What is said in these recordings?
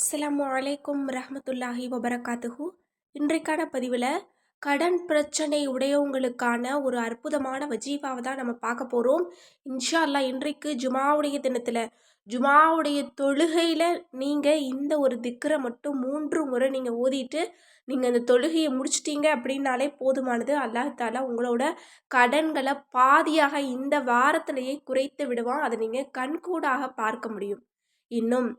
அஸ்லாம் அலைக்கும் ரஹமத்துல்லாஹி வபரகாத்துஹு. இன்றைக்கான பதிவில் கடன் பிரச்சனை உடையவங்களுக்கான ஒரு அற்புதமான வஜீஃபாவை தான் நம்ம பார்க்க போகிறோம் இன்ஷா அல்லாஹ் இன்றைக்கு ஜுமாவுடைய தினத்தில் ஜுமாவுடைய தொழுகையில் நீங்கள் இந்த ஒரு திக்கரை மட்டும் மூன்று முறை நீங்கள் ஓதிட்டு நீங்கள் அந்த தொழுகையை முடிச்சிட்டீங்க அப்படின்னாலே போதுமானது. அல்லாஹால உங்களோட கடன்களை பாதியாக இந்த வாரத்திலேயே குறைத்து விடுவான். அதை நீங்கள் கண்கூடாக பார்க்க முடியும். இன்னும்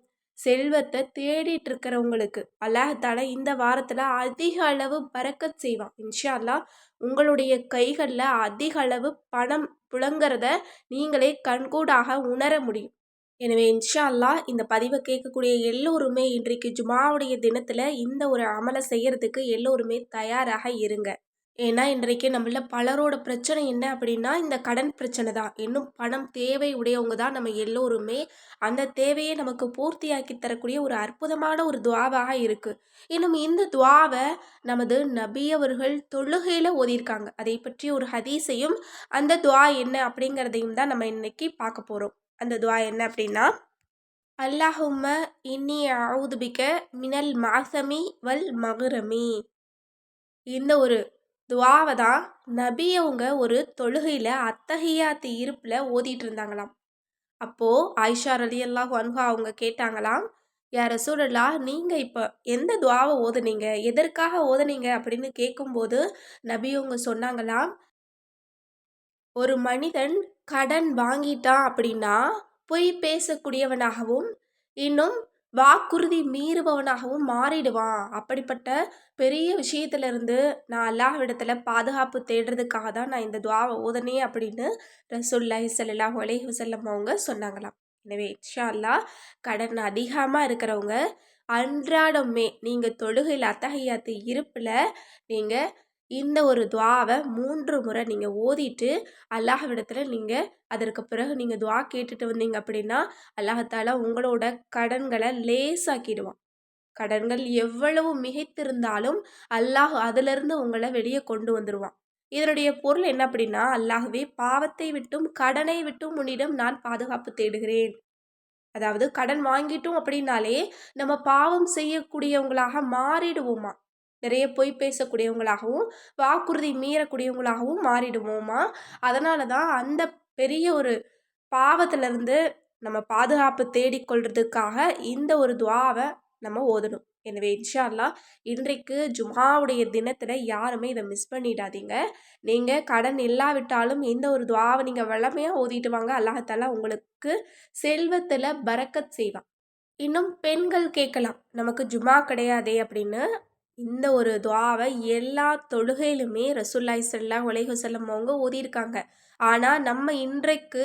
செல்வத்தை தேடிட்டு இருக்கிறவங்களுக்கு அல்லாஹால இந்த வாரத்தில் அதிக அளவு பறக்கச் செய்வான். இன்ஷா அல்லாஹ் உங்களுடைய கைகளில் அதிக அளவு பணம் புழங்குறத நீங்களே கண்கூடாக உணர முடியும். எனவே இன்ஷா அல்லாஹ் இந்த பதிவை கேட்கக்கூடிய எல்லோருமே இன்றைக்கு ஜுமாவுடைய தினத்தில் இந்த ஒரு அமலை செய்கிறதுக்கு எல்லோருமே தயாராக இருங்க. ஏன்னா இன்றைக்கு நம்மள பலரோட பிரச்சனை என்ன அப்படின்னா இந்த கடன் பிரச்சனை தான். இன்னும் பணம் தேவை உடையவங்க தான் நம்ம எல்லோருமே. அந்த தேவையை நமக்கு பூர்த்தியாக்கி தரக்கூடிய ஒரு அற்புதமான ஒரு துவாவாக இருக்குது இன்னும் இந்த துவாவை நமது நபி அவர்கள் தொழுகையில் ஓதியிருக்காங்க. அதை பற்றி ஒரு ஹதீஸையும் அந்த துவா என்ன அப்படிங்கிறதையும் தான் நம்ம இன்னைக்கு பார்க்க போகிறோம் அந்த துவா என்ன அப்படின்னா அல்லாஹும்ம இன்னி அவுதுபிக்க மினல் மாசமி வல் மகுரமி இந்த ஒரு துவாவை தான் நபியவங்க ஒரு தொழுகையில் அத்தகையாத்து இருப்பில் ஓதிட்டு இருந்தாங்களாம். அப்போது ஆயிஷா ரலி அல்லாஹ் அன்ஹா அவங்க கேட்டாங்களாம் யார சூழலா நீங்கள் இப்போ எந்த துவாவை ஓதுனீங்க? எதற்காக ஓதுனீங்க? அப்படின்னு கேட்கும்போது நபியவங்க சொன்னாங்களாம் ஒரு மனிதன் கடன் வாங்கிட்டான் அப்படின்னா பொய் பேசக்கூடியவனாகவும் இன்னும் வாக்குறுதி மீறுபவனாகவும் மாறிடுவான். அப்படிப்பட்ட பெரிய விஷயத்திலிருந்து நான் அல்லாஹ்விடத்தில் பாதுகாப்பு தேடுறதுக்காக தான் நான் இந்த துவாவை ஓதனே அப்படின்னு ரசூல்லாஹி சல்லாஹ் அலேஹி வசல்லம் அவங்க சொன்னாங்களாம். எனவே இன்ஷா அல்லா கடன் அதிகமாக இருக்கிறவங்க அன்றாடமே நீங்கள் தொழுகையில் அத்தகையாத்து இருப்பில் நீங்கள் இந்த ஒரு துவாவை மூன்று முறை நீங்கள் ஓதிட்டு அல்லாஹ்விடத்தில் நீங்கள் அதற்கு பிறகு நீங்கள் துவா கேட்டுட்டு வந்தீங்க அப்படின்னா அல்லாஹால உங்களோட கடன்களை லேசாக்கிடுவான். கடன்கள் எவ்வளவு மிகைத்திருந்தாலும் அல்லாஹ் அதிலிருந்து உங்களை வெளியே கொண்டு வந்துடுவான் இதனுடைய பொருள் என்ன அப்படின்னா அல்லாஹ்வே பாவத்தை விட்டும் கடனை விட்டும் உன்னிடம் நான் பாதுகாப்பு தேடுகிறேன். அதாவது கடன் வாங்கிட்டோம் அப்படின்னாலே நம்ம பாவம் செய்யக்கூடியவங்களாக மாறிடுவோமா? நிறைய பொய் பேசக்கூடியவங்களாகவும் வாக்குறுதி மீறக்கூடியவங்களாகவும் மாறிடுவோமா? அதனால தான் அந்த பெரிய ஒரு பாவத்திலிருந்து நம்ம பாதுகாப்பு தேடிக்கொள்றதுக்காக இந்த ஒரு துவாவை நம்ம ஓதணும். எனவே இன்ஷா அல்லா இன்றைக்கு ஜுமாவுடைய தினத்தில் யாருமே இதை மிஸ் பண்ணிடாதீங்க. நீங்கள் கடன் இல்லாவிட்டாலும் இந்த ஒரு துவாவை நீங்கள் வளமையாக ஓதிட்டு வாங்க. அல்லாஹாலா உங்களுக்கு செல்வத்தில் பறக்கத் செய்வான். இன்னும் பெண்கள் கேட்கலாம் நமக்கு ஜுமா கிடையாதே அப்படின்னு இந்த ஒரு துவாவை எல்லா தொழுகையிலுமே ரசூல்லாய் சல்லா உலக அவங்க ஓதியிருக்காங்க. ஆனால் நம்ம இன்றைக்கு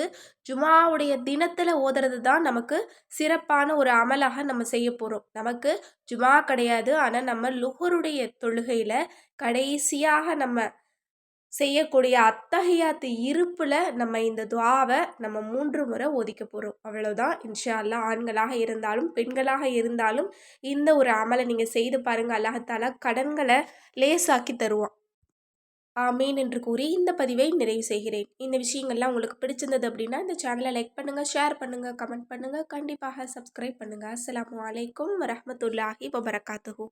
ஜுமாவுடைய தினத்தில் ஓதுறது தான் நமக்கு சிறப்பான ஒரு அமலாக நம்ம செய்ய போகிறோம் நமக்கு ஜுமா கிடையாது. ஆனால் நம்ம லுகருடைய தொழுகையில் கடைசியாக நம்ம செய்யக்கூடிய அத்தகையாத்து இருப்பில் நம்ம இந்த துவாவை நம்ம மூன்று முறை ஒதுக்க போகிறோம் அவ்வளோதான் இன்ஷா அல்லா ஆண்களாக இருந்தாலும் பெண்களாக இருந்தாலும் இந்த ஒரு அமலை நீங்கள் செய்து பாருங்கள் அல்லாஹத்தால கடன்களை லேசாக்கி தருவான். ஆமீன் என்று கூறி இந்த பதிவை நிறைவு செய்கிறேன். இந்த விஷயங்கள்லாம் உங்களுக்கு பிடிச்சிருந்தது அப்படின்னா இந்த சேனலை லைக் பண்ணுங்கள் ஷேர் பண்ணுங்கள் கமெண்ட் பண்ணுங்கள் கண்டிப்பாக சப்ஸ்கிரைப் பண்ணுங்கள் அஸ்லாம் வலைக்கம் வரமத்துல்லாஹி வபரகாத்துஹூ.